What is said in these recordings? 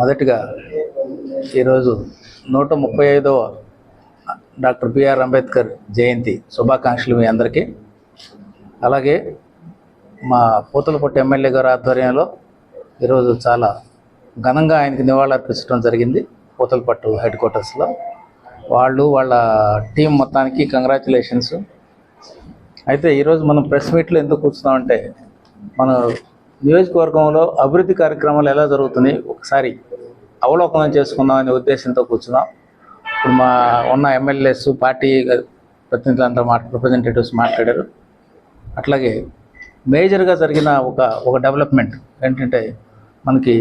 మొదటిగా ఈరోజు నూట ముప్పై ఐదవ డాక్టర్ బిఆర్ అంబేద్కర్ జయంతి శుభాకాంక్షలు మీ అందరికీ. అలాగే మా పూతలపట్టు ఎమ్మెల్యే గారి ఆధ్వర్యంలో ఈరోజు చాలా ఘనంగా ఆయనకి నివాళులర్పించడం జరిగింది పూతలపట్టు హెడ్ క్వార్టర్స్లో. వాళ్ళు వాళ్ళ టీం మొత్తానికి కంగ్రాచులేషన్స్. అయితే ఈరోజు మనం ప్రెస్ మీట్లో ఎందుకు కూర్చున్నామంటే మన నియోజకవర్గంలో అభివృద్ధి కార్యక్రమాలు ఎలా జరుగుతున్నాయి? ఒకసారి అవలోకనం చేసుకుందాం అనే ఉద్దేశంతో కూర్చున్నాం. ఇప్పుడు మా ఉన్న ఎమ్మెల్యేస్ పార్టీ ప్రతినిధులంతా మా రిప్రజెంటేటివ్స్ మాట్లాడారు. అట్లాగే మేజర్గా జరిగిన ఒక ఒక డెవలప్మెంట్ ఏంటంటే మనకి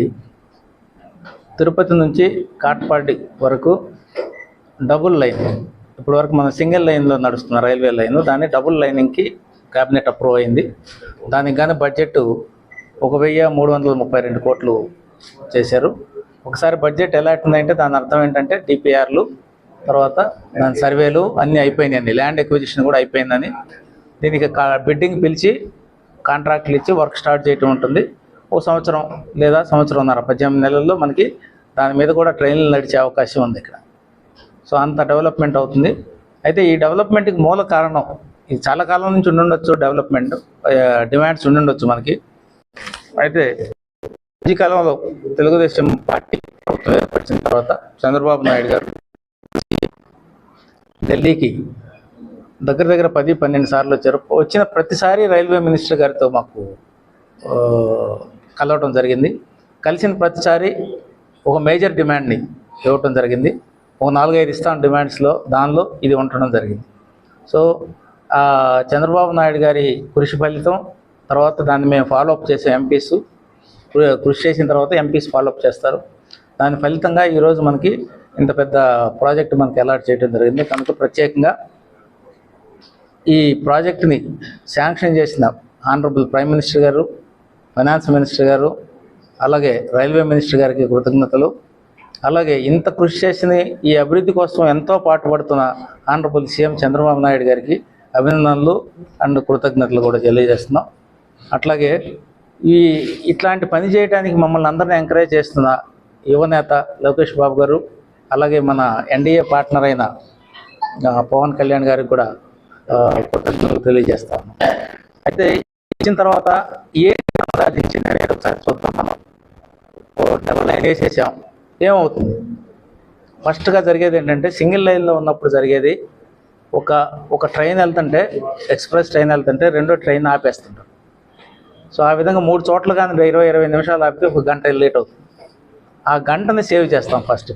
తిరుపతి నుంచి కాట్పాడి వరకు డబుల్ లైన్ ఇప్పటి వరకు మనం సింగిల్ లైన్లో నడుస్తున్న రైల్వే లైన్. దాన్ని డబుల్ లైనింగ్కి క్యాబినెట్ అప్రూవ్ అయింది. దానికి కానీ బడ్జెట్ ఒక వెయ్యి మూడు వందల ముప్పై రెండు కోట్లు చేశారు. ఒకసారి బడ్జెట్ ఎలా అంటే దాని అర్థం ఏంటంటే డిపిఆర్లు తర్వాత దాని సర్వేలు అన్నీ అయిపోయినాయి ల్యాండ్ ఎక్విజిషన్ కూడా అయిపోయిందని. దీనికి కా- బిడ్డింగ్ పిలిచి కాంట్రాక్ట్లు ఇచ్చి వర్క్ స్టార్ట్ చేయటం ఉంటుంది. ఒక సంవత్సరం లేదా సంవత్సరంన్నర పద్దెనిమిది నెలల్లో మనకి దాని మీద కూడా ట్రైన్లు నడిచే అవకాశం ఉంది ఇక్కడ. సో అంత డెవలప్మెంట్ అవుతుంది. అయితే ఈ డెవలప్మెంట్కి మూల కారణం ఇది చాలా కాలం నుంచి ఉండుండొచ్చు డెవలప్మెంట్ డిమాండ్స్ ఉండుండొచ్చు మనకి. అయితే ఈ కాలంలో తెలుగుదేశం పార్టీ ఏర్పరిచిన తర్వాత చంద్రబాబు నాయుడు గారు ఢిల్లీకి దగ్గర దగ్గర పది పన్నెండు సార్లు వచ్చారు. వచ్చిన ప్రతిసారి రైల్వే మినిస్టర్ గారితో మాకు కలవటం జరిగింది. కలిసిన ప్రతిసారి ఒక మేజర్ డిమాండ్ని ఇవ్వటం జరిగింది. ఒక నాలుగైదు ఇస్తాం డిమాండ్స్లో దానిలో ఇది ఉండటం జరిగింది. సో చంద్రబాబు నాయుడు గారి కృషి ఫలితం తర్వాత దాన్ని మేము ఫాలోఅప్ చేసే ఎంపీస్ కృషి చేసిన తర్వాత ఎంపీస్ ఫాలోఅప్ చేస్తారు. దాని ఫలితంగా ఈరోజు మనకి ఇంత పెద్ద ప్రాజెక్ట్ మనకి అలాట్ చేయడం జరిగింది. కనుక ప్రత్యేకంగా ఈ ప్రాజెక్ట్ని శాంక్షన్ చేసిన ఆనరబుల్ ప్రైమ్ మినిస్టర్ గారు ఫైనాన్స్ మినిస్టర్ గారు అలాగే రైల్వే మినిస్టర్ గారికి కృతజ్ఞతలు. అలాగే ఇంత కృషి చేసిన ఈ అభివృద్ధి కోసం ఎంతో పాటుపడుతున్న ఆనరబుల్ సీఎం చంద్రబాబు నాయుడు గారికి అభినందనలు అండ్ కృతజ్ఞతలు కూడా తెలియజేస్తున్నాం. అట్లాగే ఈ ఇట్లాంటి పని చేయడానికి మమ్మల్ని అందరిని ఎంకరేజ్ చేస్తున్న యువనేత లోకేష్ బాబు గారు అలాగే మన ఎన్డీఏ పార్ట్నర్ అయిన పవన్ కళ్యాణ్ గారికి కూడా కృతజ్ఞతలు తెలియజేస్తాను అయితే ఇచ్చిన తర్వాత ఏ సాధించింది అనేది ఒకసారి చూద్దాం మనం. డబల్ లైన్ వేసేసాం. ఏమవుతుంది? ఫస్ట్గా జరిగేది ఏంటంటే సింగిల్ లైన్లో ఉన్నప్పుడు జరిగేది ఒక ఒక ట్రైన్ వెళ్తుంటే ఎక్స్ప్రెస్ ట్రైన్ వెళ్తుంటే రెండో ట్రైన్ ఆపేస్తుంటారు. సో ఆ విధంగా మూడు చోట్ల కానీ ఇరవై ఇరవై నిమిషాలు ఆపితే ఒక గంట లేట్ అవుతుంది. ఆ గంటని సేవ్ చేస్తాం ఫస్ట్.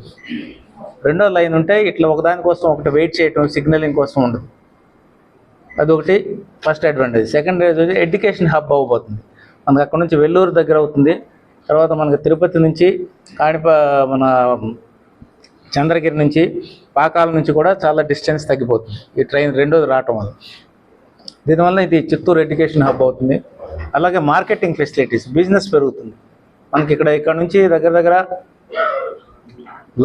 రెండో లైన్ ఉంటే ఇట్లా ఒకదానికోసం ఒకటి వెయిట్ చేయటం సిగ్నలింగ్ కోసం ఉండదు. అదొకటి ఫస్ట్ అడ్వాంటేజ్ సెకండ్ వచ్చి ఎడ్యుకేషన్ హబ్ అవ్వబోతుంది. మనకు అక్కడ నుంచి వెల్లూరు దగ్గర అవుతుంది. తర్వాత మనకి తిరుపతి నుంచి కాణిప మన చంద్రగిరి నుంచి పాకాల నుంచి కూడా చాలా డిస్టెన్స్ తగ్గిపోతుంది. ఈ ట్రైన్ రెండోది రావటం వల్ల. దీనివల్ల ఇది చిత్తూరు ఎడ్యుకేషన్ హబ్ అవుతుంది. అలాగే మార్కెటింగ్ ఫెసిలిటీస్ బిజినెస్ పెరుగుతుంది. మనకి ఇక్కడ ఇక్కడ నుంచి దగ్గర దగ్గర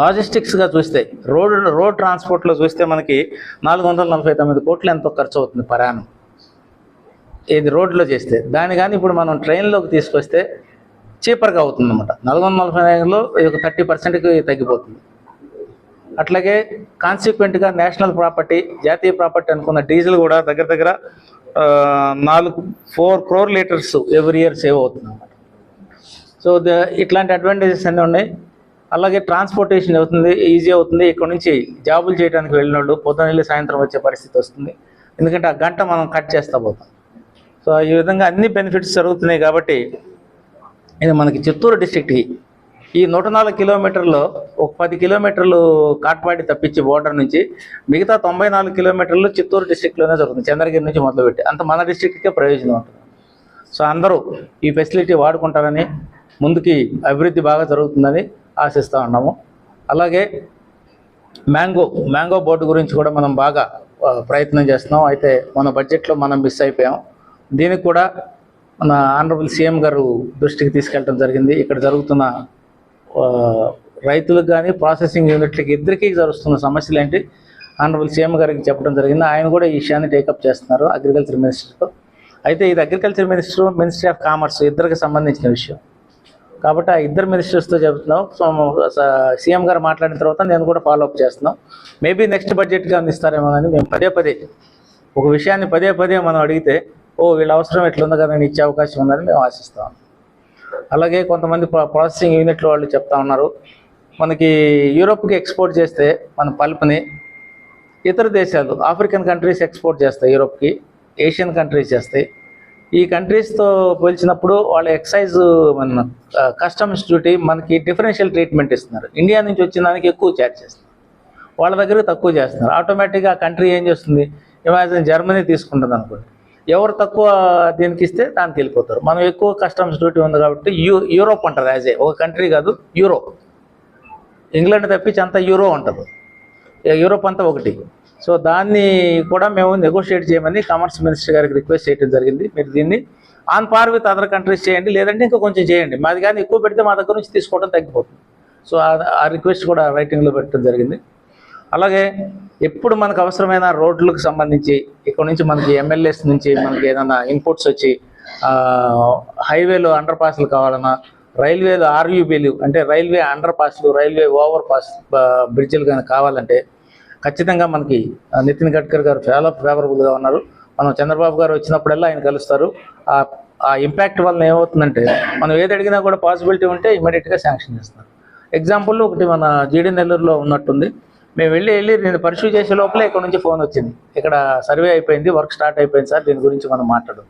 లాజిస్టిక్స్గా చూస్తే రోడ్ రోడ్ ట్రాన్స్పోర్ట్లో చూస్తే మనకి నాలుగు వందల నలభై తొమ్మిది కోట్లు ఎంతో ఖర్చు అవుతుంది ప్రయాణం. ఇది రోడ్లో చేస్తే దాని కానీ ఇప్పుడు మనం ట్రైన్లోకి తీసుకొస్తే చీపర్గా అవుతుంది అనమాట నాలుగు వందల నలభై ఐదులో ఒక థర్టీ పర్సెంట్కి తగ్గిపోతుంది. అట్లాగే కాన్సిక్వెంట్గా నేషనల్ ప్రాపర్టీ జాతీయ ప్రాపర్టీ అనుకున్న డీజిల్ కూడా దగ్గర దగ్గర నాలుగు four crore litres every year save అవుతుంది అన్నమాట. సో ద ఇట్లాంటి అడ్వాంటేజెస్ అన్నీ ఉన్నాయి. అలాగే ట్రాన్స్పోర్టేషన్ అవుతుంది ఈజీ అవుతుంది. ఇక్కడ నుంచి జాబులు చేయడానికి వెళ్ళిన వాళ్ళు పొద్దున వెళ్ళి సాయంత్రం వచ్చే పరిస్థితి వస్తుంది. ఎందుకంటే ఆ గంట మనం కట్ చేస్తా పోతాం. సో ఈ విధంగా అన్ని బెనిఫిట్స్ జరుగుతున్నాయి కాబట్టి ఇది మనకి చిత్తూరు డిస్ట్రిక్ట్కి ఈ నూట నాలుగు కిలోమీటర్లో ఒక పది కిలోమీటర్లు కాట్పాడి తప్పించి బోర్డర్ నుంచి మిగతా తొంభై నాలుగు కిలోమీటర్లు చిత్తూరు డిస్టిక్లోనే జరుగుతుంది. చంద్రగిరి నుంచి మొదలుపెట్టి అంత మన డిస్టిక్కే ప్రయోజనం ఉంటుంది. సో అందరూ ఈ ఫెసిలిటీ వాడుకుంటారని ముందుకి అభివృద్ధి బాగా జరుగుతుందని ఆశిస్తూ ఉన్నాము. అలాగే మ్యాంగో మ్యాంగో బోర్డు గురించి కూడా మనం బాగా ప్రయత్నం చేస్తున్నాం. అయితే మన బడ్జెట్లో మనం మిస్ అయిపోయాం. దీనికి కూడా మన ఆనరబుల్ సీఎం గారు దృష్టికి తీసుకెళ్ళడం జరిగింది. ఇక్కడ జరుగుతున్న రైతులకు కానీ ప్రాసెసింగ్ యూనిట్లకి ఇద్దరికీ జరుగుతున్న సమస్యలు ఏంటి? ఆనరబుల్ సీఎం గారికి చెప్పడం జరిగింది. ఆయన కూడా ఈ విషయాన్ని టేకప్ చేస్తున్నారు అగ్రికల్చర్ మినిస్టర్తో అయితే ఇది agriculture minister ministry of commerce ఇద్దరికి సంబంధించిన విషయం. కాబట్టి ఆ ఇద్దరు మినిస్టర్స్తో చెబుతున్నాం సో సీఎం గారు మాట్లాడిన తర్వాత నేను కూడా ఫాలో అప్ చేస్తున్నాం మేబీ నెక్స్ట్ బడ్జెట్గా అందిస్తారేమో కానీ మేము పదే పదే ఒక విషయాన్ని పదే పదే మనం అడిగితే ఓ వీళ్ళ అవసరం ఎట్లుందో కదా ఇచ్చే అవకాశం ఉందని మేము ఆశిస్తాం. అలాగే కొంతమంది ప్రాసెసింగ్ యూనిట్ల వాళ్ళు చెప్తా ఉన్నారు. మనకి యూరోప్కి ఎక్స్పోర్ట్ చేస్తే మన పల్ప్ని ఇతర దేశాలు ఆఫ్రికన్ కంట్రీస్ ఎక్స్పోర్ట్ చేస్తాయి యూరోప్కి ఏషియన్ కంట్రీస్ చేస్తాయి. ఈ కంట్రీస్తో పోల్చినప్పుడు వాళ్ళ ఎక్సైజ్ మన కస్టమ్స్ డ్యూటీ మనకి డిఫరెన్షియల్ ట్రీట్మెంట్ ఇస్తున్నారు. ఇండియా నుంచి వచ్చిన దానికి ఎక్కువ ఛార్జ్ చేస్తున్నారు వాళ్ళ దగ్గర తక్కువ చేస్తున్నారు. ఆటోమేటిక్గా ఆ కంట్రీ ఏం చేస్తుంది? ఇమాజిన్ జర్మనీ తీసుకుంటుంది అనుకోండి. ఎవరు తక్కువ దీనికి ఇస్తే దానికి వెళ్ళిపోతారు. మనం ఎక్కువ కస్టమ్స్ డ్యూటీ ఉంది కాబట్టి యూ యూరోప్ అంటారు యాజ్ ఏ ఒక కంట్రీ కాదు యూరోప్. ఇంగ్లాండ్ తప్పించి అంతా యూరో ఉంటుంది యూరోప్ అంతా ఒకటి. సో దాన్ని కూడా మేము నెగోషియేట్ చేయమని కామర్స్ మినిస్టర్ గారికి రిక్వెస్ట్ చేయడం జరిగింది. మీరు దీన్ని on par with other countries చేయండి లేదంటే ఇంకా కొంచెం చేయండి. మాది కానీ ఎక్కువ పెడితే మా దగ్గర నుంచి తీసుకోవడం తగ్గిపోతుంది. సో ఆ రిక్వెస్ట్ కూడా రైటింగ్లో పెట్టడం జరిగింది. అలాగే ఎప్పుడు మనకు అవసరమైన రోడ్లకు సంబంధించి ఇక్కడ నుంచి మనకి ఎమ్మెల్యేస్ నుంచి మనకి ఏదైనా ఇన్పుట్స్ వచ్చి హైవేలు హైవేలో అండర్ పాస్లు కావాలన్నా రైల్వేలో ఆర్యూబీలు అంటే రైల్వే అండర్ పాస్లు రైల్వే ఓవర్ పాస్ బ్రిడ్జిలు కానీ కావాలంటే ఖచ్చితంగా మనకి నితిన్ గడ్కరీ గారు చాలా ఫేవరబుల్గా ఉన్నారు. మనం చంద్రబాబు గారు వచ్చినప్పుడల్లా ఆయన కలుస్తారు. ఆ ఆ ఇంపాక్ట్ వల్ల ఏమవుతుందంటే మనం ఏది అడిగినా కూడా పాసిబిలిటీ ఉంటే ఇమీడియట్గా శాంక్షన్ చేస్తారు. ఎగ్జాంపుల్ ఒకటి మన జీడి నెల్లూరులో ఉన్నట్టుంది. మేము వెళ్ళి వెళ్ళి నేను పరిశీలి చేసే లోపలే ఇక్కడ నుంచి ఫోన్ వచ్చింది. ఇక్కడ సర్వే అయిపోయింది వర్క్ స్టార్ట్ అయిపోయింది సార్ దీని గురించి మనం మాట్లాడు.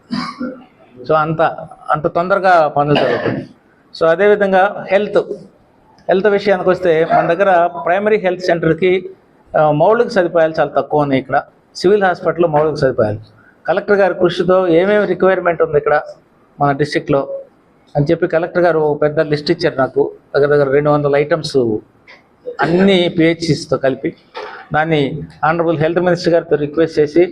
సో అంత అంత తొందరగా పనులు జరుగుతుంది సో అదేవిధంగా హెల్త్ హెల్త్ విషయానికి వస్తే మన దగ్గర ప్రైమరీ హెల్త్ సెంటర్కి మౌలిక సదుపాయాలు చాలా తక్కువ ఉన్నాయి ఇక్కడ. సివిల్ హాస్పిటల్లో మౌలిక సదుపాయాలు. కలెక్టర్ గారి కృషితో ఏమేమి రిక్వైర్మెంట్ ఉంది ఇక్కడ మన డిస్టిక్లో అని చెప్పి కలెక్టర్ గారు పెద్ద లిస్ట్ ఇచ్చారు నాకు. దగ్గర దగ్గర రెండు వందల ఐటమ్స్ అన్ని పిహెచ్సిస్తో కలిపి దాన్ని ఆనరబుల్ హెల్త్ మినిస్టర్ గారితో రిక్వెస్ట్ చేసి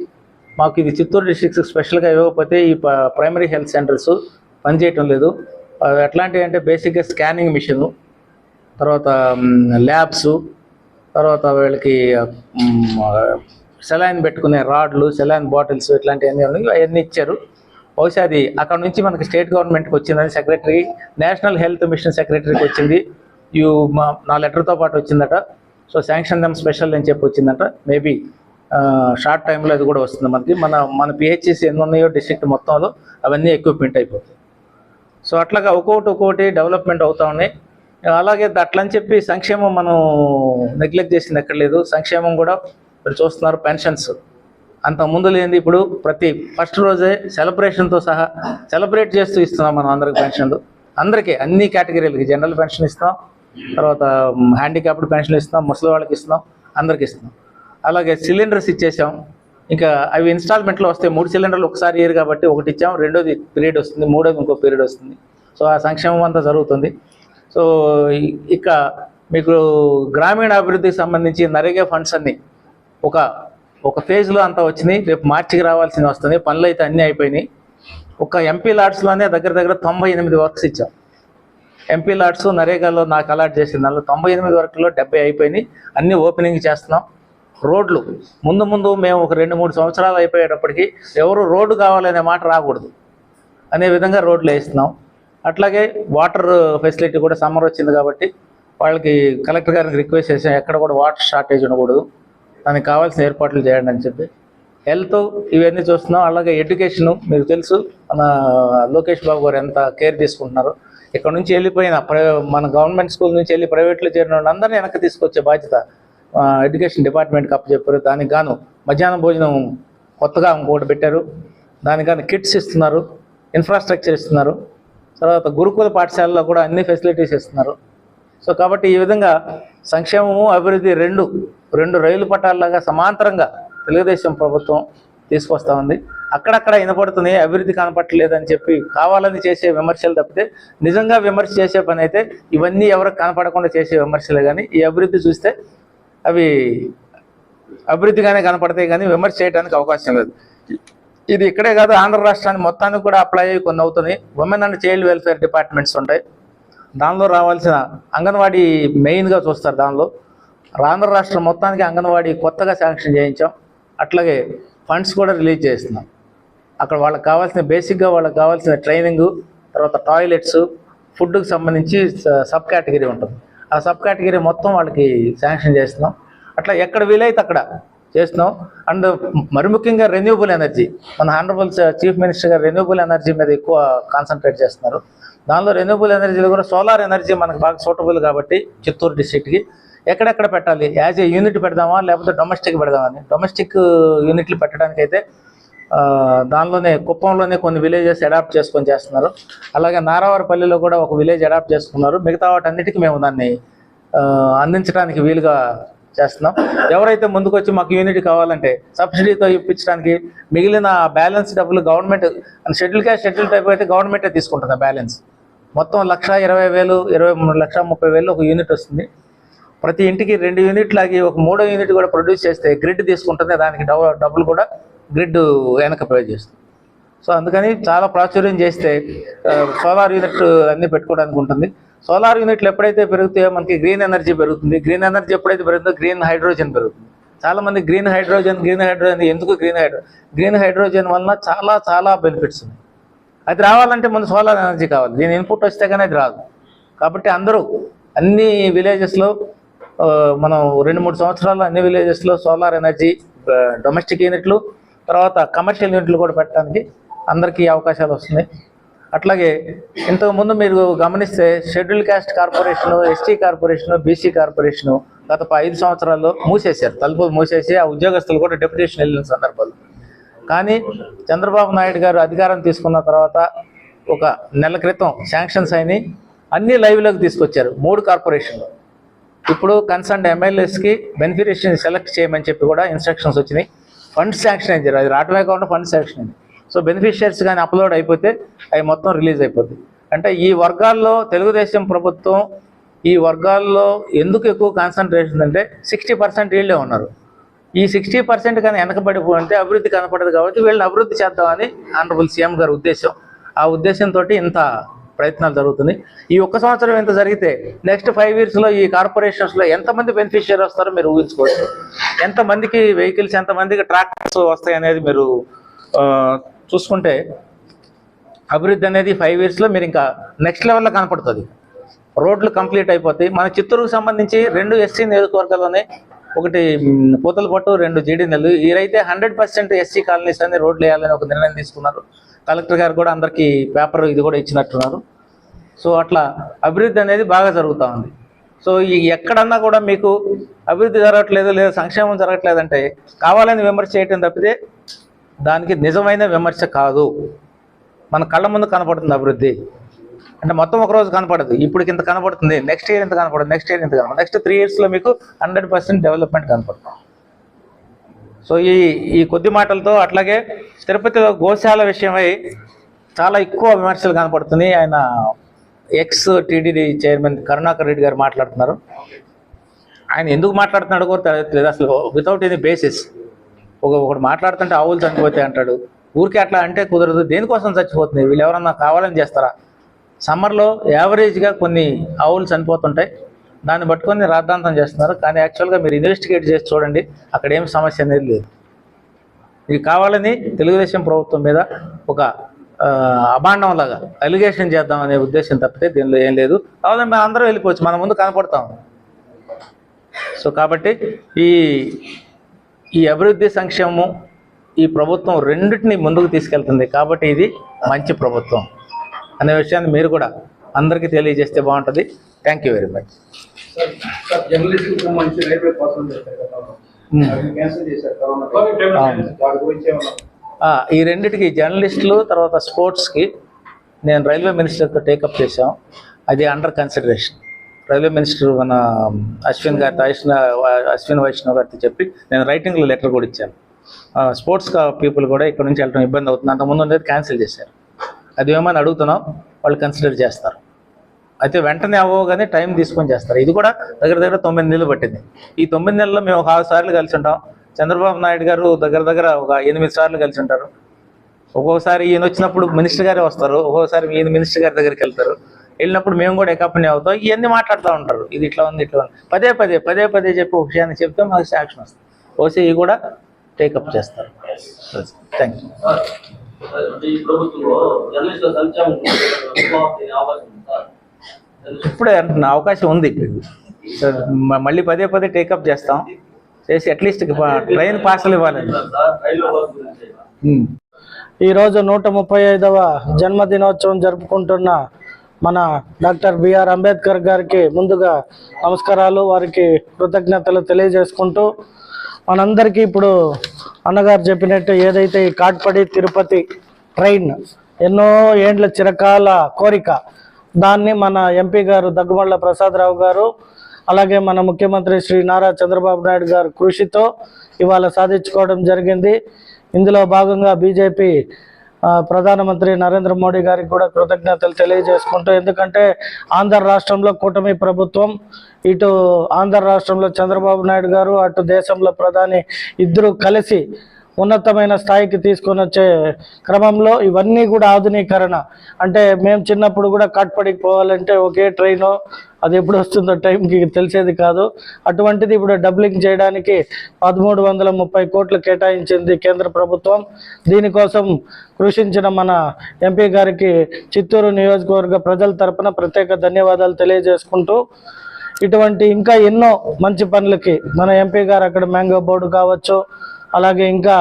మాకు ఇది చిత్తూరు డిస్ట్రిక్ట్ స్పెషల్గా ఇవ్వకపోతే ఈ ప్రైమరీ హెల్త్ సెంటర్స్ పనిచేయటం లేదు. ఎట్లాంటివి అంటే బేసిక్గా స్కానింగ్ మిషను తర్వాత ల్యాబ్స్ తర్వాత వీళ్ళకి సెలైన్ పెట్టుకునే రాడ్లు సెలైన్ బాటిల్స్ ఇట్లాంటివన్నీ ఉన్నాయి. అవన్నీ ఇచ్చారు. బహుశా అది అక్కడ నుంచి మనకి స్టేట్ గవర్నమెంట్కి వచ్చిందని సెక్రటరీ నేషనల్ హెల్త్ మిషన్ సెక్రటరీకి వచ్చింది. యూ మా నా లెటర్తో పాటు వచ్చిందట. సో శాంక్షన్ దమ్ స్పెషల్ అని చెప్పి వచ్చిందట. మేబీ షార్ట్ టైంలో అది కూడా వస్తుంది మనకి. మన మన పిహెచ్సిస్ ఎన్ని ఉన్నాయో డిస్ట్రిక్ట్ మొత్తంలో అవన్నీ ఎక్విప్మెంట్ అయిపోతాయి. సో అట్లాగా ఒక్కొక్కటి ఒక్కొక్కటి డెవలప్మెంట్ అవుతూ ఉన్నాయి. అలాగే అట్లని చెప్పి సంక్షేమం మనం నెగ్లెక్ట్ చేసింది ఎక్కడ లేదు. సంక్షేమం కూడా మీరు చూస్తున్నారు పెన్షన్స్. అంత ముందు లేనిది ఇప్పుడు ప్రతి ఫస్ట్ రోజే సెలబ్రేషన్తో సహా సెలబ్రేట్ చేస్తూ ఇస్తున్నాం మనం అందరికి పెన్షన్లు. అందరికీ అన్ని కేటగిరీలకి జనరల్ పెన్షన్ ఇస్తాం. తర్వాత హ్యాండిక్యాప్డ్ పెన్షన్లు ఇస్తాం ముసలి వాళ్ళకి ఇస్తున్నాం అందరికి ఇస్తున్నాం. అలాగే సిలిండర్స్ ఇచ్చేసాం. ఇంకా అవి ఇన్స్టాల్మెంట్లో వస్తాయి మూడు సిలిండర్లు ఒకసారి ఇయర్ కాబట్టి ఒకటి ఇచ్చాం రెండోది పీరియడ్ వస్తుంది మూడోది ఇంకో పీరియడ్ వస్తుంది. సో ఆ సంక్షేమం అంతా జరుగుతుంది. సో ఇక మీకు గ్రామీణ అభివృద్ధికి సంబంధించి నరేగా ఫండ్స్ అన్ని ఒక ఒక ఫేజ్లో అంతా వచ్చినాయి. రేపు మార్చికి రావాల్సింది వస్తుంది. పనులు అయితే అన్నీ అయిపోయినాయి. ఒక ఎంపీ లాడ్స్లోనే దగ్గర దగ్గర తొంభై ఎనిమిది వర్క్స్ ఇచ్చాం. ఎంపీ లాట్స్ నరేగాలో నాకు అలాట్ చేసిన దానిలో తొంభై ఎనిమిది వరకులో డెబ్బై అయిపోయినాయి. అన్నీ ఓపెనింగ్ చేస్తున్నాం. రోడ్లు ముందు ముందు మేము ఒక రెండు మూడు సంవత్సరాలు అయిపోయేటప్పటికి ఎవరు రోడ్డు కావాలనే మాట రాకూడదు. అనే విధంగా రోడ్లు వేస్తున్నాం. అట్లాగే వాటర్ ఫెసిలిటీ కూడా సమ్మర్ వచ్చింది కాబట్టి వాళ్ళకి కలెక్టర్ గారికి రిక్వెస్ట్ చేసాం ఎక్కడ కూడా వాటర్ షార్టేజ్ ఉండకూడదు. దానికి కావాల్సిన ఏర్పాట్లు చేయండి అని చెప్పి. హెల్త్ ఇవన్నీ చూస్తున్నాం. అలాగే ఎడ్యుకేషను మీకు తెలుసు మన లోకేష్ బాబు గారు ఎంత కేర్ తీసుకుంటున్నారు ఇక్కడ నుంచి వెళ్ళిపోయిన మన గవర్నమెంట్ స్కూల్ నుంచి వెళ్ళి ప్రైవేట్లో చేరిన వాళ్ళందరినీ వెనక్కి తీసుకొచ్చే బాధ్యత ఎడ్యుకేషన్ డిపార్ట్మెంట్కి అప్పచెప్పారు. దానికి గాను మధ్యాహ్నం భోజనం కొత్తగా ఇంకోటి పెట్టారు. దానికి గాను కిట్స్ ఇస్తున్నారు ఇన్ఫ్రాస్ట్రక్చర్ ఇస్తున్నారు. తర్వాత గురుకుల పాఠశాలలో కూడా అన్ని ఫెసిలిటీస్ ఇస్తున్నారు. సో కాబట్టి ఈ విధంగా సంక్షేమము అభివృద్ధి రెండు రెండు రైలు పట్టాలలాగా సమాంతరంగా తెలుగుదేశం ప్రభుత్వం తీసుకొస్తా ఉంది. అక్కడక్కడ వినపడుతుంది అభివృద్ధి కనపడలేదని చెప్పి కావాలని చేసే విమర్శలు తప్పితే నిజంగా విమర్శ చేసే పని అయితే ఇవన్నీ ఎవరికి కనపడకుండా చేసే విమర్శలే. కానీ ఈ అభివృద్ధి చూస్తే అవి అభివృద్ధిగానే కనపడతాయి కానీ విమర్శ చేయడానికి అవకాశం లేదు. ఇది ఇక్కడే కాదు ఆంధ్ర రాష్ట్రానికి మొత్తానికి కూడా అప్లై అయ్యి కొన్ని అవుతున్నాయి. Women and child welfare departments ఉంటాయి. దానిలో రావాల్సిన అంగన్వాడీ మెయిన్గా చూస్తారు దానిలో. ఆంధ్ర రాష్ట్రం మొత్తానికి అంగన్వాడీ కొత్తగా శాంక్షన్ చేయించాం. అట్లాగే ఫండ్స్ కూడా రిలీజ్ చేస్తున్నాం. అక్కడ వాళ్ళకి కావాల్సిన బేసిక్గా వాళ్ళకి కావాల్సిన ట్రైనింగ్ తర్వాత టాయిలెట్స్ ఫుడ్కి సంబంధించి సబ్ కేటగిరీ ఉంటుంది. ఆ సబ్ కేటగిరీ మొత్తం వాళ్ళకి శాంక్షన్ చేస్తున్నాం. అట్లా ఎక్కడ వీలైతే అక్కడ చేస్తున్నాం. అండ్ మరి ముఖ్యంగా రెన్యూబుల్ ఎనర్జీ. మన హానరబుల్ చీఫ్ మినిస్టర్ గారు రెన్యూబుల్ ఎనర్జీ మీద ఎక్కువ కాన్సన్ట్రేట్ చేస్తున్నారు. దానిలో రెన్యూబుల్ ఎనర్జీలో కూడా సోలార్ ఎనర్జీ మనకు బాగా సూటబుల్ కాబట్టి చిత్తూరు డిస్ట్రిక్ట్కి ఎక్కడెక్కడ పెట్టాలి? యాజ్ ఏ యూనిట్ పెడదామా? లేకపోతే డొమెస్టిక్ పెడదామని డొమెస్టిక్ యూనిట్లు పెట్టడానికి అయితే దానిలోనే కుప్పంలోనే కొన్ని విలేజెస్ అడాప్ట్ చేసుకొని చేస్తున్నారు. అలాగే నారావారిపల్లిలో కూడా ఒక విలేజ్ అడాప్ట్ చేసుకున్నారు. మిగతా వాటన్నిటికీ మేము దాన్ని అందించడానికి వీలుగా చేస్తున్నాం. ఎవరైతే ముందుకొచ్చి మాకు యూనిట్ కావాలంటే సబ్సిడీతో ఇప్పించడానికి మిగిలిన బ్యాలెన్స్ డబ్బులు government schedule caste schedule tribe అయితే గవర్నమెంటే తీసుకుంటుంది బ్యాలెన్స్ మొత్తం లక్ష ఇరవై వేలు ఇరవై మూడు లక్ష ముప్పై వేలు ఒక యూనిట్ వస్తుంది. ప్రతి ఇంటికి రెండు యూనిట్లు ఆగి ఒక మూడో యూనిట్ కూడా ప్రొడ్యూస్ చేస్తే గ్రిడ్ తీసుకుంటుంది దానికి డబ్బులు కూడా గ్రిడ్ వెనక పే చేస్తుంది. సో అందుకని చాలా ప్రాచుర్యం చేస్తే సోలార్ యూనిట్ అన్నీ పెట్టుకోవడానికి ఉంటుంది. సోలార్ యూనిట్లు ఎప్పుడైతే పెరుగుతాయో మనకి గ్రీన్ ఎనర్జీ పెరుగుతుంది. గ్రీన్ ఎనర్జీ ఎప్పుడైతే పెరుగుతుందో గ్రీన్ హైడ్రోజన్ పెరుగుతుంది. చాలా మంది గ్రీన్ హైడ్రోజన్ గ్రీన్ హైడ్రోజన్ ఎందుకు గ్రీన్ హైడ్రో గ్రీన్ హైడ్రోజన్ వలన చాలా చాలా బెనిఫిట్స్ ఉన్నాయి. అది రావాలంటే ముందు సోలార్ ఎనర్జీ కావాలి. దీని ఇన్పుట్ వస్తే కానీ అది రాదు. కాబట్టి అందరూ అన్ని విలేజెస్లో మనం రెండు మూడు సంవత్సరాలు అన్ని విలేజెస్లో సోలార్ ఎనర్జీ డొమెస్టిక్ యూనిట్లు తర్వాత కమర్షియల్ యూనిట్లు కూడా పెట్టడానికి అందరికీ అవకాశాలు వస్తున్నాయి. అట్లాగే ఇంతకుముందు మీరు గమనిస్తే schedule caste corporation ST corporation BC corporation గత ఐదు సంవత్సరాల్లో మూసేశారు. తలుపులు మూసేసి ఆ ఉద్యోగస్తులు కూడా డెప్యుటేషన్ వెళ్ళిన సందర్భాలు. కానీ చంద్రబాబు నాయుడు గారు అధికారం తీసుకున్న తర్వాత ఒక నెల క్రితం శాంక్షన్స్ అయినాయి అన్ని లైవ్లోకి తీసుకొచ్చారు మూడు కార్పొరేషన్లు ఇప్పుడు కన్సర్న్ ఎమ్మెల్యేస్కి బెనిఫిషియరీని సెలెక్ట్ చేయమని చెప్పి కూడా ఇన్స్ట్రక్షన్స్ వచ్చినాయి. ఫండ్స్ శాంక్షన్ అయింది అది రావటమే కాకుండా ఫండ్స్ శాంక్షన్ అయింది. సో బెనిఫిషియర్స్ కానీ అప్లోడ్ అయిపోతే అవి మొత్తం రిలీజ్ అయిపోతుంది అంటే ఈ వర్గాల్లో తెలుగుదేశం ప్రభుత్వం ఈ వర్గాల్లో ఎందుకు ఎక్కువ కాన్సన్ట్రేషన్ అంటే సిక్స్టీ పర్సెంట్ వీళ్ళే ఉన్నారు. ఈ సిక్స్టీ పర్సెంట్ కానీ వెనకబడిపోతే అభివృద్ధి కనపడదు కాబట్టి వీళ్ళని అభివృద్ధి చేద్దామని ఆనరబుల్ సీఎం గారి ఉద్దేశం. ఆ ఉద్దేశంతో ఇంత ప్రయత్నాలు జరుగుతున్నాయి ఈ ఒక్క సంవత్సరం ఎంత జరిగితే నెక్స్ట్ ఫైవ్ ఇయర్స్లో ఈ కార్పొరేషన్స్లో ఎంతమంది బెనిఫిషియర్ వస్తారో మీరు ఊహించుకోవచ్చు. ఎంతమందికి వెహికల్స్ ఎంతమందికి ట్రాక్టర్స్ వస్తాయి అనేది మీరు చూసుకుంటే అభివృద్ధి అనేది ఫైవ్ ఇయర్స్లో మీరు ఇంకా నెక్స్ట్ లెవెల్లో కనపడుతుంది. రోడ్లు కంప్లీట్ అయిపోతాయి. మన చిత్తూరుకు సంబంధించి రెండు ఎస్సీ నియోజకవర్గాల్లోనే ఒకటి పూతలపట్టు రెండు జీడీ నెలలు వీరైతే హండ్రెడ్ పర్సెంట్ ఎస్సీ కాలనీస్ అన్ని రోడ్లు వేయాలని ఒక నిర్ణయం తీసుకున్నారు. కలెక్టర్ గారు కూడా అందరికీ పేపర్ ఇది కూడా ఇచ్చినట్టున్నారు. సో అట్లా అభివృద్ధి అనేది బాగా జరుగుతూ ఉంది. సో ఈ ఎక్కడన్నా కూడా మీకు అభివృద్ధి జరగట్లేదు లేదా సంక్షేమం జరగట్లేదంటే కావాలని విమర్శ చేయటం తప్పితే దానికి నిజమైన విమర్శ కాదు. మన కళ్ళ ముందు కనపడుతుంది అభివృద్ధి. అంటే మొత్తం ఒక రోజు కనపడదు. ఇప్పుడు ఇంత కనపడుతుంది. నెక్స్ట్ ఇయర్ ఇంత కనపడదు. నెక్స్ట్ ఇయర్ ఇంత కనపడదు. నెక్స్ట్ త్రీ ఇయర్స్లో మీకు హండ్రెడ్ పర్సెంట్ డెవలప్మెంట్ కనపడుతుంది. సో ఈ ఈ కొద్ది మాటలతో అట్లాగే తిరుపతిలో గోశాల విషయమై చాలా ఎక్కువ విమర్శలు కనపడుతున్నాయి. ఆయన ex TTD chairman Karunakar Reddy గారు మాట్లాడుతున్నారు. ఆయన ఎందుకు మాట్లాడుతున్నాడు కూడా తెలియదు అసలు వితౌట్ ఎనీ బేసిస్ ఒక ఒకటి మాట్లాడుతుంటే ఆవులు చనిపోతాయి అంటాడు. ఊరికే అట్లా అంటే కుదరదు. దేనికోసం చచ్చిపోతుంది వీళ్ళు ఎవరన్నా కావాలని చేస్తారా? సమ్మర్లో యావరేజ్గా కొన్ని ఆవులు చనిపోతుంటాయి. దాన్ని పట్టుకొని రాద్ధాంతం చేస్తున్నారు. కానీ యాక్చువల్గా మీరు ఇన్వెస్టిగేట్ చేసి చూడండి అక్కడ ఏం సమస్య అనేది లేదు. ఇది కావాలని తెలుగుదేశం ప్రభుత్వం మీద ఒక అభాండం లాగా అలిగేషన్ చేద్దామనే ఉద్దేశం తప్పితే దీనిలో ఏం లేదు. కావాలని మేము అందరూ వెళ్ళిపోవచ్చు. మన ముందు కనపడతాం. సో కాబట్టి ఈ ఈ అభివృద్ధి సంక్షేమం ఈ ప్రభుత్వం రెండింటిని ముందుకు తీసుకెళ్తుంది. కాబట్టి ఇది మంచి ప్రభుత్వం. అనే విషయాన్ని మీరు కూడా అందరికీ తెలియజేస్తే బాగుంటుంది. థ్యాంక్ యూ వెరీ మచ్ జర్నలిస్ట్కు సంబంధించి రైల్వే కోసం చేశారు క్యాన్సిల్ చేశారు. గురించి ఏమన్నా? ఆ, ఈ రెండిటికి జర్నలిస్టులు తర్వాత స్పోర్ట్స్కి నేను రైల్వే మినిస్టర్తో టేకప్ చేశాం. అది అండర్ కన్సిడరేషన్ రైల్వే మినిస్టర్ మన అశ్విన్ గారితో అశ్విన్ అశ్విన్ వైష్ణవ్ గారితో చెప్పి నేను రైటింగ్లో లెటర్ కూడా ఇచ్చాను. స్పోర్ట్స్ పీపుల్ కూడా ఇక్కడ నుంచి వెళ్ళడం ఇబ్బంది అవుతుంది. అంతకుముందు ఉండేది క్యాన్సిల్ చేశారు. అది ఏమని అడుగుతున్నాం. వాళ్ళు కన్సిడర్ చేస్తారు. అయితే వెంటనే అవ్వగానే టైం తీసుకొని చేస్తారు. ఇది కూడా దగ్గర దగ్గర తొమ్మిది నెలలు పట్టింది. ఈ తొమ్మిది నెలల్లో మేము ఒక ఆరు సార్లు కలిసి ఉంటాం. చంద్రబాబు నాయుడు గారు దగ్గర దగ్గర ఒక ఎనిమిది సార్లు కలిసి ఉంటారు. ఒక్కొక్కసారి ఈయన వచ్చినప్పుడు మినిస్టర్ గారే వస్తారు. ఒక్కొక్కసారి ఈయన మినిస్టర్ గారి దగ్గరికి వెళ్తారు. వెళ్ళినప్పుడు మేము కూడా ఎకప్పని అవుతాం. ఇవన్నీ మాట్లాడుతూ ఉంటారు. ఇది ఇట్లా ఉంది ఇట్లా ఉంది. పదే పదే పదే పదే చెప్పి ఒక విషయాన్ని చెప్తే మాకు శాక్షన్ వస్తుంది. ఓసీ కూడా టేకప్ చేస్తారు. థ్యాంక్ యూ ఈ ప్రభుత్వంలో జర్నలిస్టుల సంక్షేమం ఇప్పుడే అంటున్నా అవకాశం ఉంది. సో మళ్ళీ పదే పదే టేకప్ చేస్తాం. చేసి అట్లీస్ట్ ట్రైన్ పాసలు ఇవ్వాలండి ఈరోజు నూట ముప్పై ఐదవ జన్మదినోత్సవం జరుపుకుంటున్న మన డాక్టర్ బిఆర్ అంబేద్కర్ గారికి ముందుగా నమస్కారాలు. వారికి కృతజ్ఞతలు తెలియజేసుకుంటూ మనందరికీ ఇప్పుడు అన్నగారు చెప్పినట్టు ఏదైతే ఈ కాట్పడి తిరుపతి ట్రైన్ ఎన్నో ఏండ్ల చిరకాల కోరిక దాన్ని మన ఎంపీ గారు దగ్గుమల్ల ప్రసాదరావు గారు అలాగే మన ముఖ్యమంత్రి శ్రీ నారా చంద్రబాబు నాయుడు గారు కృషితో ఇవాళ సాధించుకోవడం జరిగింది. ఇందులో భాగంగా బీజేపీ ప్రధానమంత్రి నరేంద్ర మోడీ గారికి కూడా కృతజ్ఞతలు తెలియజేసుకుంటూ ఎందుకంటే ఆంధ్ర రాష్ట్రంలో కూటమి ప్రభుత్వం ఇటు ఆంధ్ర రాష్ట్రంలో చంద్రబాబు నాయుడు గారు అటు దేశంలో ప్రధాని ఇద్దరు కలిసి ఉన్నతమైన స్థాయికి తీసుకొని వచ్చే క్రమంలో ఇవన్నీ కూడా ఆధునీకరణ. అంటే మేము చిన్నప్పుడు కూడా కాట్పడికి పోవాలంటే ఒకే ట్రైను అది ఎప్పుడు వస్తుందో టైంకి తెలిసేది కాదు. అటువంటిది ఇప్పుడు డబ్లింగ్ చేయడానికి పదమూడు వందల ముప్పై కోట్లు కేటాయించింది కేంద్ర ప్రభుత్వం. దీనికోసం కృషించిన మన ఎంపీ గారికి చిత్తూరు నియోజకవర్గ ప్రజల తరపున ప్రత్యేక ధన్యవాదాలు తెలియజేసుకుంటూ ఇటువంటి ఇంకా ఎన్నో మంచి పనులకి మన ఎంపీ గారు అక్కడ మ్యాంగో బోర్డు కావచ్చు అలాగే ఇంకా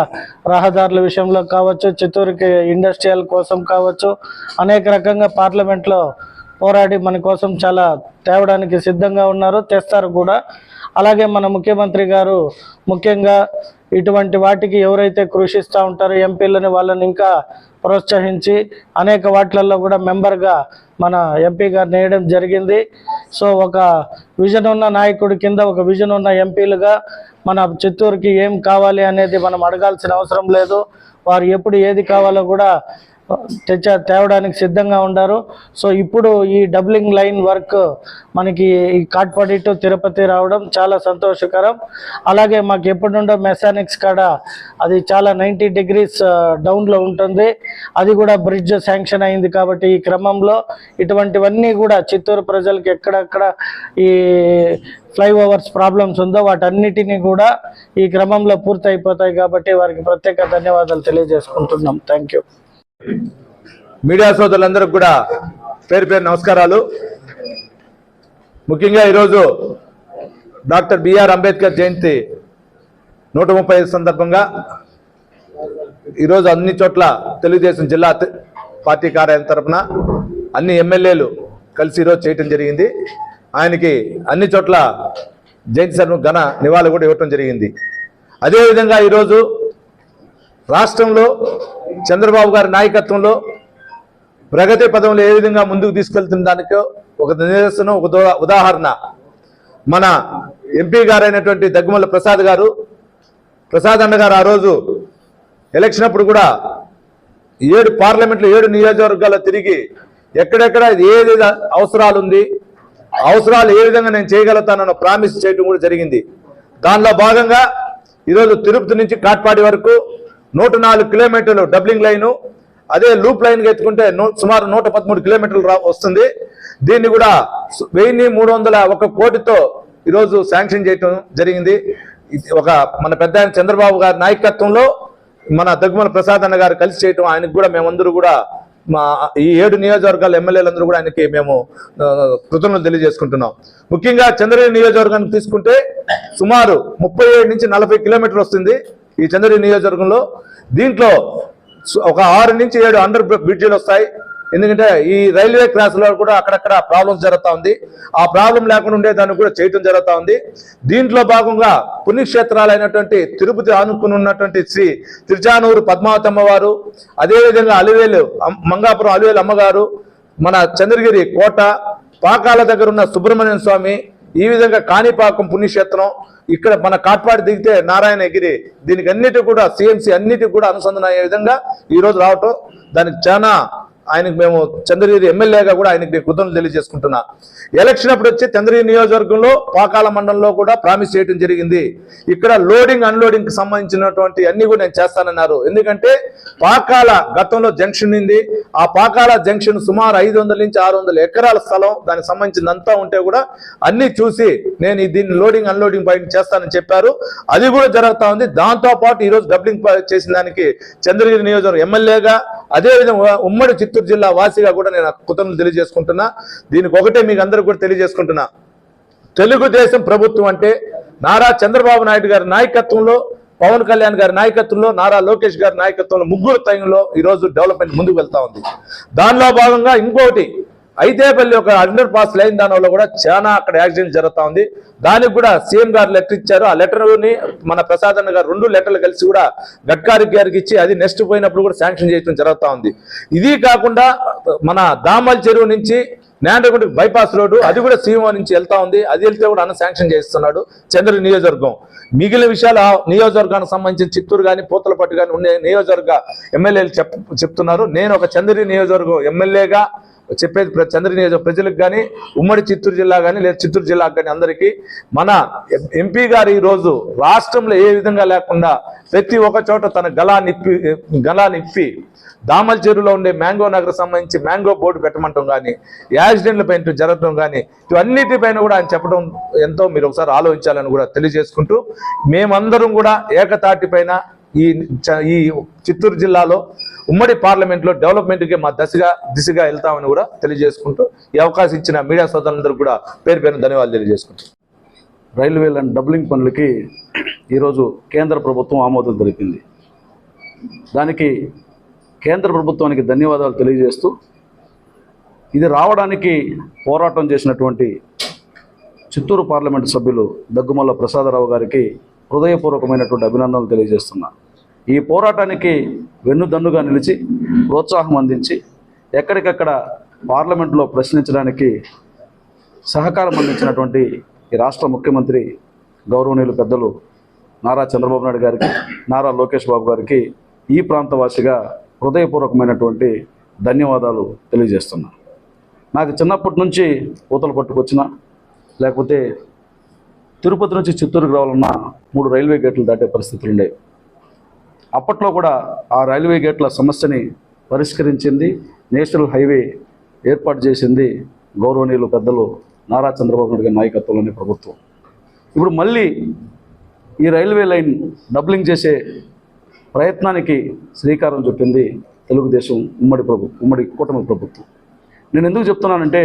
రహదారుల విషయంలో కావచ్చు చిత్తూరుకి ఇండస్ట్రియల్ కోసం కావచ్చు అనేక రకంగా పార్లమెంట్లో పోరాడి మన కోసం చాలా తేవడానికి సిద్ధంగా ఉన్నారు తెస్తారు కూడా. అలాగే మన ముఖ్యమంత్రి గారు ముఖ్యంగా ఇటువంటి వాటికి ఎవరైతే కృషిస్తూ ఉంటారో ఎంపీలని వాళ్ళని ఇంకా ప్రోత్సహించి అనేక వాటిలలో కూడా మెంబర్గా మన ఎంపీ గారు నేయడం జరిగింది. సో ఒక విజన్ ఉన్న నాయకుడి కింద ఒక విజన్ ఉన్న ఎంపీలుగా మన చిత్తూరుకి ఏం కావాలి అనేది మనం అడగాల్సిన అవసరం లేదు. వారు ఎప్పుడు ఏది కావాలో కూడా తెచ్చ తేవడానికి సిద్ధంగా ఉండారు. సో ఇప్పుడు ఈ డబ్లింగ్ లైన్ వర్క్ మనకి ఈ కాట్పాడి టు తిరుపతి రావడం చాలా సంతోషకరం. అలాగే మాకు ఎప్పటి నుండో మెసానిక్స్ కాడ అది చాలా నైంటీ డిగ్రీస్ డౌన్లో ఉంటుంది. అది కూడా బ్రిడ్జ్ శాంక్షన్ అయింది కాబట్టి ఈ క్రమంలో ఇటువంటివన్నీ కూడా చిత్తూరు ప్రజలకు ఎక్కడెక్కడ ఈ ఫ్లైఓవర్స్ ప్రాబ్లమ్స్ ఉందో వాటన్నిటినీ కూడా ఈ క్రమంలో పూర్తి అయిపోతాయి కాబట్టి వారికి ప్రత్యేక ధన్యవాదాలు తెలియజేసుకుంటున్నాం. థ్యాంక్ యూ మీడియా సోదరులందరికీ కూడా పేరు పేరు నమస్కారాలు. ముఖ్యంగా ఈరోజు డాక్టర్ బిఆర్ అంబేద్కర్ జయంతి నూట ముప్పై ఐదు సందర్భంగా ఈరోజు అన్ని చోట్ల తెలుగుదేశం జిల్లా పార్టీ కార్యాలయం తరఫున అన్ని ఎమ్మెల్యేలు కలిసి ఈరోజు చేయటం జరిగింది. ఆయనకి అన్ని చోట్ల జయంతి సర్ను ఘన నివాళి కూడా ఇవ్వటం జరిగింది. అదేవిధంగా ఈరోజు రాష్ట్రంలో చంద్రబాబు గారి నాయకత్వంలో ప్రగతి పదంలో ఏ విధంగా ముందుకు తీసుకెళ్తున్న దానికో ఒక నిదర్శనం ఒక ఉదాహరణ. మన ఎంపీ గారైనటువంటి దగ్గుమల్ల ప్రసాద్ గారు ప్రసాద్ అన్న గారు ఆ రోజు ఎలక్షన్ అప్పుడు కూడా ఏడు పార్లమెంట్లో ఏడు నియోజకవర్గాల్లో తిరిగి ఎక్కడెక్కడ ఏది అవసరాలు ఉంది అవసరాలు ఏ విధంగా నేను చేయగలుగుతానన్న ప్రామిస్ చేయడం కూడా జరిగింది. దానిలో భాగంగా ఈరోజు తిరుపతి నుంచి కాట్పాడి వరకు నూట నాలుగు కిలోమీటర్లు డబ్లింగ్ లైను అదే లూప్ లైన్ ఎత్తుకుంటే నూ- సుమారు నూట పదమూడు కిలోమీటర్లు వస్తుంది. దీన్ని కూడా వెయ్యి వెయ్యిన్ని మూడు వందల ఒక కోటితో ఈరోజు శాంక్షన్ చేయటం జరిగింది. ఇది ఒక మన పెద్ద చంద్రబాబు గారి నాయకత్వంలో మన దగ్గుమల ప్రసాద్ అన్న గారు కలిసి చేయటం ఆయనకు కూడా మేమందరూ కూడా మా ఈ ఏడు నియోజకవర్గాల ఎమ్మెల్యేలందరూ కూడా ఆయనకి మేము కృతజ్ఞతలు తెలియజేసుకుంటున్నాం. ముఖ్యంగా చంద్రగిరి నియోజకవర్గాన్ని తీసుకుంటే సుమారు ముప్పై ఏడు నుంచి నలభై కిలోమీటర్లు వస్తుంది ఈ చంద్రగిరి నియోజకవర్గంలో. దీంట్లో ఒక ఆరు నుంచి ఏడు అండర్ బ్రిడ్జిలు వస్తాయి. ఎందుకంటే ఈ రైల్వే క్రాస్లో కూడా అక్కడక్కడ ప్రాబ్లమ్స్ జరుగుతూ ఉంది. ఆ ప్రాబ్లం లేకుండా ఉండేదాన్ని కూడా చేయటం జరుగుతూ ఉంది. దీంట్లో భాగంగా పుణ్యక్షేత్రాలైనటువంటి తిరుపతి ఆనుకుని ఉన్నటువంటి శ్రీ తిరుచానూరు పద్మావతమ్మ వారు అదేవిధంగా అలివేలు మంగాపురం అలివేలు అమ్మగారు మన చంద్రగిరి కోట పాకాల దగ్గర ఉన్న సుబ్రహ్మణ్యం స్వామి ఈ విధంగా కాణిపాకం పుణ్యక్షేత్రం ఇక్కడ మన కాట్పాడి దిగితే నారాయణగిరి దీనికి అన్నిటి కూడా సిఎంసి అన్నిటి కూడా అనుసంధానం అయ్యే విధంగా ఈ రోజు రావటం దానికి చాలా ఆయనకు మేము చంద్రగిరి ఎమ్మెల్యేగా కూడా ఆయనకి నేను కృతజ్ఞతలు తెలియజేసుకుంటున్నా. ఎలక్షన్ అప్పుడు వచ్చి చంద్రగిరి నియోజకవర్గంలో పాకాల మండలంలో కూడా ప్రామిస్ చేయడం జరిగింది. ఇక్కడ లోడింగ్ అన్లోడింగ్కి సంబంధించినటువంటి అన్ని కూడా నేను చేస్తానన్నారు. ఎందుకంటే పాకాల గతంలో జంక్షన్ ఉంది. ఆ పాకాల జంక్షన్ సుమారు ఐదు వందల నుంచి ఆరు వందల ఎకరాల స్థలం దానికి సంబంధించినంతా ఉంటే కూడా అన్ని చూసి నేను దీన్ని లోడింగ్ అన్లోడింగ్ పాయింట్ చేస్తానని చెప్పారు. అది కూడా జరుగుతా ఉంది. దాంతో పాటు డబ్లింగ్ చేసిన దానికి చంద్రగిరి నియోజకవర్గం ఎమ్మెల్యేగా అదేవిధంగా ఉమ్మడి చిత్తూరు చిత్తూరు జిల్లా వాసిగా కూడా నేను కృతజ్ఞతలు తెలియజేసుకుంటున్నా. దీనికి ఒకటే మీకు అందరికి కూడా తెలియజేసుకుంటున్నా. తెలుగుదేశం ప్రభుత్వం అంటే నారా చంద్రబాబు నాయుడు గారి నాయకత్వంలో పవన్ కళ్యాణ్ గారి నాయకత్వంలో నారా లోకేష్ గారి నాయకత్వంలో ముగ్గురు టైంలో ఈరోజు డెవలప్మెంట్ ముందుకు వెళ్తా ఉంది. దానిలో భాగంగా ఇంకోటి ఐదేపల్లి ఒక అండర్ పాస్ లైన్ దానివల్ల కూడా చాలా అక్కడ యాక్సిడెంట్ జరుగుతూ ఉంది. దానికి కూడా సీఎం గారు లెటర్ ఇచ్చారు. ఆ లెటర్ని మన ప్రసాద్ అన్న గారు రెండు లెటర్లు కలిసి కూడా గడ్కారి గారికి ఇచ్చి అది నెక్స్ట్ పోయినప్పుడు కూడా శాంక్షన్ చేయడం జరుగుతూ ఉంది. ఇది కాకుండా మన దామల్ చెరువు నుంచి నేండగుంట బైపాస్ రోడ్డు అది కూడా సీఎంఓ నుంచి వెళ్తా ఉంది. అది వెళ్తే కూడా అన్న శాంక్షన్ చేస్తున్నాడు చంద్ర నియోజకవర్గం. మిగిలిన విషయాలు నియోజకవర్గానికి సంబంధించిన చిత్తూరు కానీ పూతలపట్టు కానీ ఉండే నియోజకవర్గ ఎమ్మెల్యేలు చెప్ చెప్తున్నారు. నేను ఒక చంద్రి నియోజకవర్గం ఎమ్మెల్యేగా చెప్పేది ప్ర- ప్రజలకు కానీ ఉమ్మడి చిత్తూరు జిల్లా కానీ లేదా చిత్తూరు జిల్లాకు కానీ అందరికీ మన ఎం- ఎంపీ గారు ఈరోజు రాష్ట్రంలో ఏ విధంగా లేకుండా ప్రతి ఒక్క చోట తన గలా నిప్పి గలా నిప్పి దామల్ చెరువులో ఉండే మ్యాంగో నగర్ సంబంధించి మ్యాంగో బోర్డు పెట్టమంటాం కానీ యాక్సిడెంట్ల పైన జరగడం కానీ ఇవన్నిటిపైన కూడా ఆయన చెప్పడం ఎంతో మీరు ఒకసారి ఆలోచించాలని కూడా తెలియజేసుకుంటూ మేమందరం కూడా ఏకతాటి పైన ఈ చ- ఈ చిత్తూరు జిల్లాలో ఉమ్మడి పార్లమెంట్లో డెవలప్మెంట్కి మా దశగా దిశగా వెళ్తామని కూడా తెలియజేసుకుంటూ ఈ అవకాశం ఇచ్చిన మీడియా సోదరులందరూ కూడా పేరు పేరు ధన్యవాదాలు తెలియజేసుకుంటాం. రైల్వే లైన్ డబ్లింగ్ పనులకి ఈరోజు కేంద్ర ప్రభుత్వం ఆమోదం తెలిపింది. దానికి కేంద్ర ప్రభుత్వానికి ధన్యవాదాలు తెలియజేస్తూ ఇది రావడానికి పోరాటం చేసినటువంటి చిత్తూరు పార్లమెంటు సభ్యులు దగ్గుమల్ల ప్రసాదరావు గారికి హృదయపూర్వకమైనటువంటి అభినందనలు తెలియజేస్తున్నా. ఈ పోరాటానికి వెన్నుదన్నుగా నిలిచి ప్రోత్సాహం అందించి ఎక్కడికక్కడ పార్లమెంట్లో ప్రశ్నించడానికి సహకారం అందించినటువంటి ఈ రాష్ట్ర ముఖ్యమంత్రి గౌరవనీయులు పెద్దలు నారా చంద్రబాబు నాయుడు గారికి నారా లోకేష్ బాబు గారికి ఈ ప్రాంతవాసిగా హృదయపూర్వకమైనటువంటి ధన్యవాదాలు తెలియజేస్తున్నాను నాకు చిన్నప్పటి నుంచి పూతలు పట్టుకొచ్చిన లేకపోతే తిరుపతి నుంచి చిత్తూరుకు రావాలన్నా మూడు రైల్వే గేట్లు దాటే పరిస్థితులు ఉండేవి అప్పట్లో కూడా ఆ రైల్వే గేట్ల సమస్యని పరిష్కరించింది నేషనల్ హైవే ఏర్పాటు చేసింది గౌరవనీయులు పెద్దలు నారా చంద్రబాబు నాయుడు గారి నాయకత్వంలోని ప్రభుత్వం. ఇప్పుడు మళ్ళీ ఈ రైల్వే లైన్ డబ్లింగ్ చేసే ప్రయత్నానికి శ్రీకారం చుట్టింది తెలుగుదేశం ఉమ్మడి ప్రభుత్వం ఉమ్మడి కూటమి ప్రభుత్వం. నేను ఎందుకు చెప్తున్నానంటే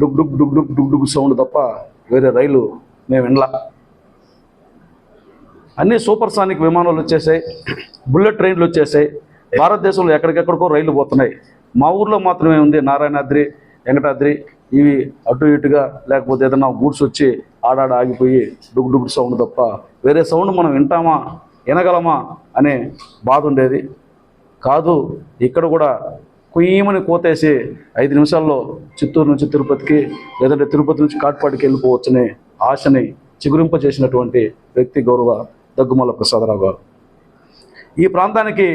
డుగ్ డుగ్ డుగ్ డుగ్ డుగ్ డుగ్ సౌండ్ తప్ప వేరే రైలు మేము వినలా. అన్ని సూపర్ సానిక్ విమానాలు వచ్చేసాయి. బుల్లెట్ ట్రైన్లు వచ్చేసాయి. భారతదేశంలో ఎక్కడికెక్కడికో రైళ్ళు పోతున్నాయి. మా ఊర్లో మాత్రమే ఉంది నారాయణాద్రి వెంకటాద్రి. ఇవి అటు ఇటుగా లేకపోతే ఏదైనా గూడ్స్ వచ్చి ఆడాడ ఆగిపోయి డుగుడుగుడు సౌండ్ తప్ప వేరే సౌండ్ మనం వింటామా వినగలమా అనే బాధ ఉండేది. కాదు ఇక్కడ కూడా కుయ్యమని కోతేసి ఐదు నిమిషాల్లో చిత్తూరు నుంచి తిరుపతికి లేదంటే తిరుపతి నుంచి కాట్పాడికి వెళ్ళిపోవచ్చనే ఆశని చిగురింప చేసినటువంటి వ్యక్తి గౌరవ దగ్గుమల్ల ప్రసాదరావు గారు. ఈ ప్రాంతానికి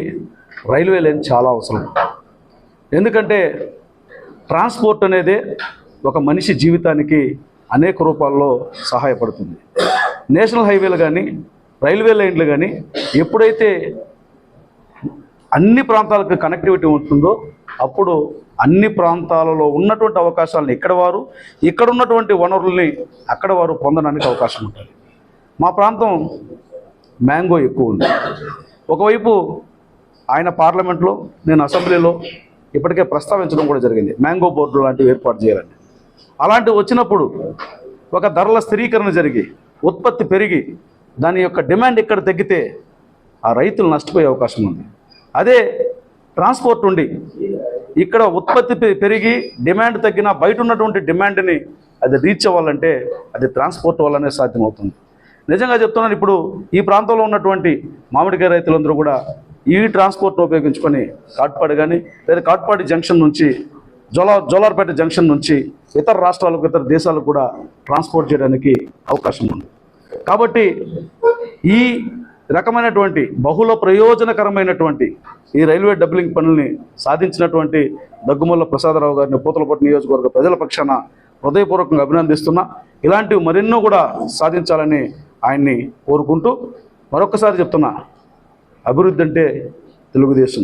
రైల్వే లైన్ చాలా అవసరం. ఎందుకంటే ట్రాన్స్పోర్ట్ అనేది ఒక మనిషి జీవితానికి అనేక రూపాల్లో సహాయపడుతుంది. నేషనల్ హైవేలు కానీ రైల్వే లైన్లు కానీ ఎప్పుడైతే అన్ని ప్రాంతాలకు కనెక్టివిటీ ఉంటుందో అప్పుడు అన్ని ప్రాంతాలలో ఉన్నటువంటి అవకాశాలను ఇక్కడ వారు ఇక్కడ ఉన్నటువంటి వనరుల్ని అక్కడ వారు పొందడానికి అవకాశం ఉంటుంది. మా ప్రాంతం మ్యాంగో ఎక్కువ ఉంది. ఒకవైపు ఆయన పార్లమెంట్లో నేను అసెంబ్లీలో ఇప్పటికే ప్రస్తావించడం కూడా జరిగింది. మ్యాంగో బోర్డు లాంటివి ఏర్పాటు చేయాలని. అలాంటివి వచ్చినప్పుడు ఒక ధరల స్థిరీకరణ జరిగి ఉత్పత్తి పెరిగి దాని యొక్క డిమాండ్ ఇక్కడ తగ్గితే ఆ రైతులు నష్టపోయే అవకాశం ఉంది. అదే ట్రాన్స్పోర్ట్ ఉండి ఇక్కడ ఉత్పత్తి పెరిగి డిమాండ్ తగ్గిన బయట ఉన్నటువంటి డిమాండ్ని అది రీచ్ అవ్వాలంటే అది ట్రాన్స్పోర్ట్ వల్లనే సాధ్యమవుతుంది. నిజంగా చెప్తున్నాను ఇప్పుడు ఈ ప్రాంతంలో ఉన్నటువంటి మామిడికాయ రైతులందరూ కూడా ఈ ట్రాన్స్పోర్ట్ ఉపయోగించుకొని కాట్పాడు కానీ లేదా కాట్పాడి జంక్షన్ నుంచి జోలా జోలార్పేట జంక్షన్ నుంచి ఇతర రాష్ట్రాలకు ఇతర దేశాలకు కూడా ట్రాన్స్పోర్ట్ చేయడానికి అవకాశం ఉంది. కాబట్టి ఈ రకమైనటువంటి బహుళ ప్రయోజనకరమైనటువంటి ఈ రైల్వే డబ్లింగ్ పనుల్ని సాధించినటువంటి దగ్గుమల్ల ప్రసాదరావు గారిని పూతలపట్టు నియోజకవర్గ ప్రజల పక్షాన హృదయపూర్వకంగా అభినందిస్తున్నా. ఇలాంటివి మరెన్నో కూడా సాధించాలని ఆయన్ని కోరుకుంటూ మరొకసారి చెప్తున్నా అభివృద్ధి అంటే తెలుగుదేశం.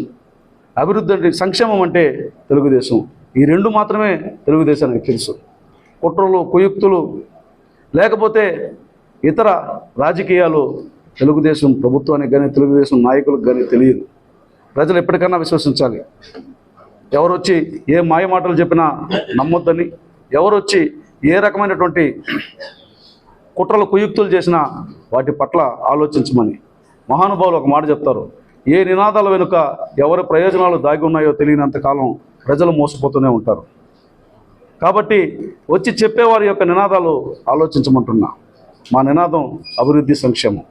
అభివృద్ధి అంటే సంక్షేమం అంటే తెలుగుదేశం. ఈ రెండు మాత్రమే తెలుగుదేశానికి తెలుసు. కుట్రలు కుయుక్తులు లేకపోతే ఇతర రాజకీయాలు తెలుగుదేశం ప్రభుత్వానికి కానీ తెలుగుదేశం నాయకులకు కానీ తెలియదు. ప్రజలు ఎప్పటికన్నా విశ్వసించాలి. ఎవరు వచ్చి ఏ మాయ మాటలు చెప్పినా నమ్మొద్దని ఎవరు వచ్చి ఏ రకమైనటువంటి కుట్రలు కుయుక్తులు చేసినా వాటి పట్ల ఆలోచించమని మహానుభావులు ఒక మాట చెప్తారు. ఏ నినాదాల వెనుక ఎవరి ప్రయోజనాలు దాగి ఉన్నాయో తెలియనంత కాలం ప్రజలు మోసపోతూనే ఉంటారు. కాబట్టి వచ్చి చెప్పేవారి యొక్క నినాదాలు ఆలోచించమంటున్నా. మా నినాదం అభివృద్ధి సంక్షేమం.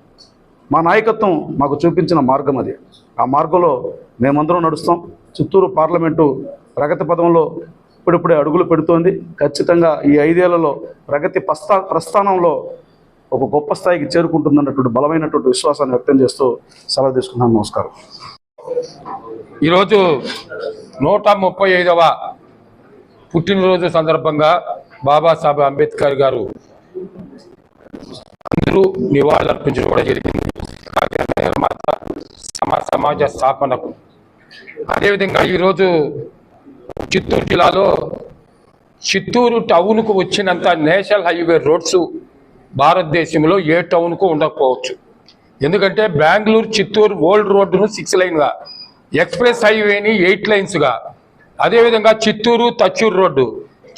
మా నాయకత్వం మాకు చూపించిన మార్గం అది. ఆ మార్గంలో మేమందరం నడుస్తాం. చిత్తూరు పార్లమెంటు ప్రగతి పదంలో ఇప్పుడిప్పుడే అడుగులు పెడుతోంది. ఖచ్చితంగా ఈ ఐదేళ్ళలో ప్రగతి ప్రస్థా ప్రస్థానంలో ఒక గొప్ప స్థాయికి చేరుకుంటుందన్నటువంటి బలమైనటువంటి విశ్వాసాన్ని వ్యక్తం చేస్తూ సెలవు తీసుకున్నాను నమస్కారం. ఈరోజు నూట ముప్పై ఐదవ పుట్టినరోజు సందర్భంగా బాబాసాహెబ్ అంబేద్కర్ గారు అందరూ నివాళులర్పించడం కూడా జరిగింది. సమాజ స్థాపనకు. అదేవిధంగా ఈరోజు చిత్తూరు జిల్లాలో చిత్తూరు టౌన్కు వచ్చినంత నేషనల్ హైవే రోడ్స్ భారతదేశంలో ఏ టౌన్కు ఉండకపోవచ్చు. ఎందుకంటే బెంగళూరు చిత్తూరు ఓల్డ్ రోడ్డును సిక్స్ లైన్గా ఎక్స్ప్రెస్ హైవేని ఎయిట్ లైన్స్గా అదేవిధంగా చిత్తూరు తచ్చూరు రోడ్డు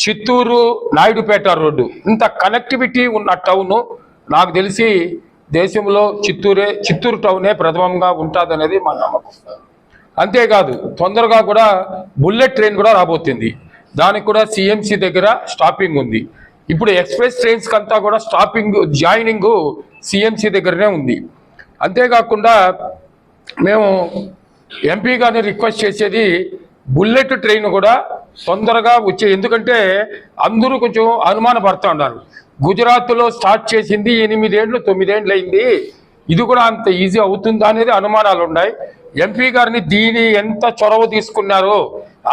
చిత్తూరు నాయుడుపేట రోడ్డు ఇంత కనెక్టివిటీ ఉన్న టౌను నాకు తెలిసి దేశంలో చిత్తూరే చిత్తూరు టౌనే ప్రథమంగా ఉంటుందనేది మా నమ్మకం. అంతేకాదు తొందరగా కూడా బుల్లెట్ ట్రైన్ కూడా రాబోతుంది. దానికి కూడా సిఎంసి దగ్గర స్టాపింగ్ ఉంది. ఇప్పుడు ఎక్స్ప్రెస్ ట్రైన్స్ అంతా కూడా స్టాపింగ్ జాయినింగ్ సిఎంసి దగ్గరనే ఉంది. అంతేకాకుండా మేము ఎంపీ గారిని రిక్వెస్ట్ చేసేది బుల్లెట్ ట్రైన్ కూడా తొందరగా వచ్చే ఎందుకంటే అందరూ కొంచెం అనుమాన పడుతూ ఉన్నారు. గుజరాత్లో స్టార్ట్ చేసింది ఎనిమిదేండ్లు తొమ్మిదేండ్లు అయింది ఇది కూడా అంత ఈజీ అవుతుందా అనేది అనుమానాలు ఉన్నాయి ఎంపీ గారిని దీని ఎంత చొరవ తీసుకున్నారో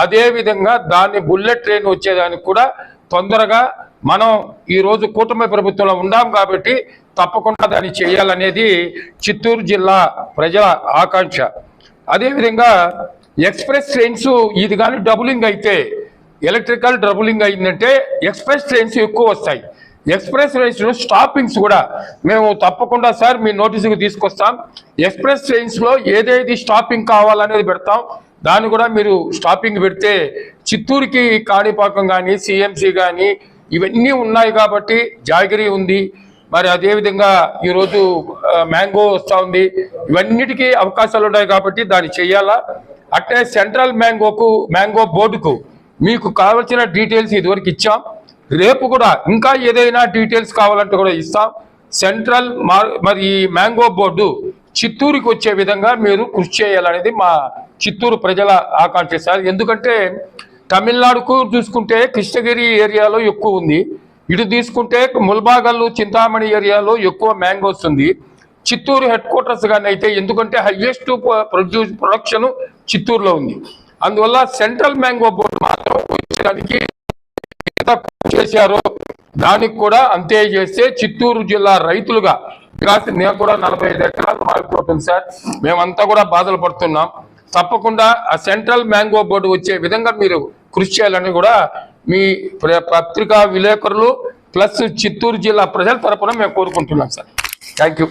అదే విధంగా దాన్ని బుల్లెట్ ట్రైన్ వచ్చేదానికి కూడా తొందరగా మనం ఈరోజు కూటమి ప్రభుత్వంలో ఉన్నాం కాబట్టి తప్పకుండా దాన్ని చేయాలనేది చిత్తూరు జిల్లా ప్రజల ఆకాంక్ష. అదేవిధంగా ఎక్స్ప్రెస్ ట్రైన్స్ ఇది కానీ డబులింగ్ అయితే ఎలక్ట్రికల్ డబులింగ్ అయిందంటే ఎక్స్ప్రెస్ ట్రైన్స్ ఎక్కువ వస్తాయి. ఎక్స్ప్రెస్ ట్రైన్స్ స్టాపింగ్స్ కూడా మేము తప్పకుండా సార్ మీ నోటీసుకు తీసుకొస్తాం. ఎక్స్ప్రెస్ ట్రైన్స్లో ఏదేది స్టాపింగ్ కావాలనేది పెడతాం. దాన్ని కూడా మీరు స్టాపింగ్ పెడితే చిత్తూరుకి కాణిపాకం కానీ సిఎంసి కానీ ఇవన్నీ ఉన్నాయి కాబట్టి జాగిరి ఉంది. మరి అదేవిధంగా ఈరోజు మ్యాంగో వస్తూ ఉంది. ఇవన్నిటికీ అవకాశాలు ఉన్నాయి కాబట్టి దాన్ని చెయ్యాలా అట్లే సెంట్రల్ మ్యాంగోకు మ్యాంగో బోర్డుకు మీకు కావాల్సిన డీటెయిల్స్ ఇదివరకు ఇచ్చాం. రేపు కూడా ఇంకా ఏదైనా డీటెయిల్స్ కావాలంటే కూడా ఇస్తాం. సెంట్రల్ మరి ఈ మ్యాంగో బోర్డు చిత్తూరుకి వచ్చే విధంగా మీరు కృషి చేయాలనేది మా చిత్తూరు ప్రజల ఆకాంక్ష సార్. ఎందుకంటే తమిళనాడుకు చూసుకుంటే కృష్ణగిరి ఏరియాలో ఎక్కువ ఉంది. ఇటు తీసుకుంటే ముల్బాగల్లు చింతామణి ఏరియాలో ఎక్కువ మ్యాంగోస్ ఉంది. చిత్తూరు హెడ్ క్వార్టర్స్ కానీ అయితే ఎందుకంటే హైయెస్ట్ ప్రొడ్యూస్ ప్రొడక్షన్ చిత్తూరులో ఉంది. అందువల్ల సెంట్రల్ మ్యాంగో బోర్డు మాత్రం చేశారో దానికి కూడా అంతే చేస్తే చిత్తూరు జిల్లా రైతులుగా కాస్త నేను కూడా నలభై ఐదు ఎకరాలు మారిపోతుంది సార్. మేమంతా కూడా బాధలు పడుతున్నాం. తప్పకుండా ఆ సెంట్రల్ మ్యాంగో బోర్డు వచ్చే విధంగా మీరు కృషి చేయాలని కూడా మీ పత్రికా విలేకరులు ప్లస్ చిత్తూరు జిల్లా ప్రజల తరపున మేము కోరుకుంటున్నాం సార్. Thank you.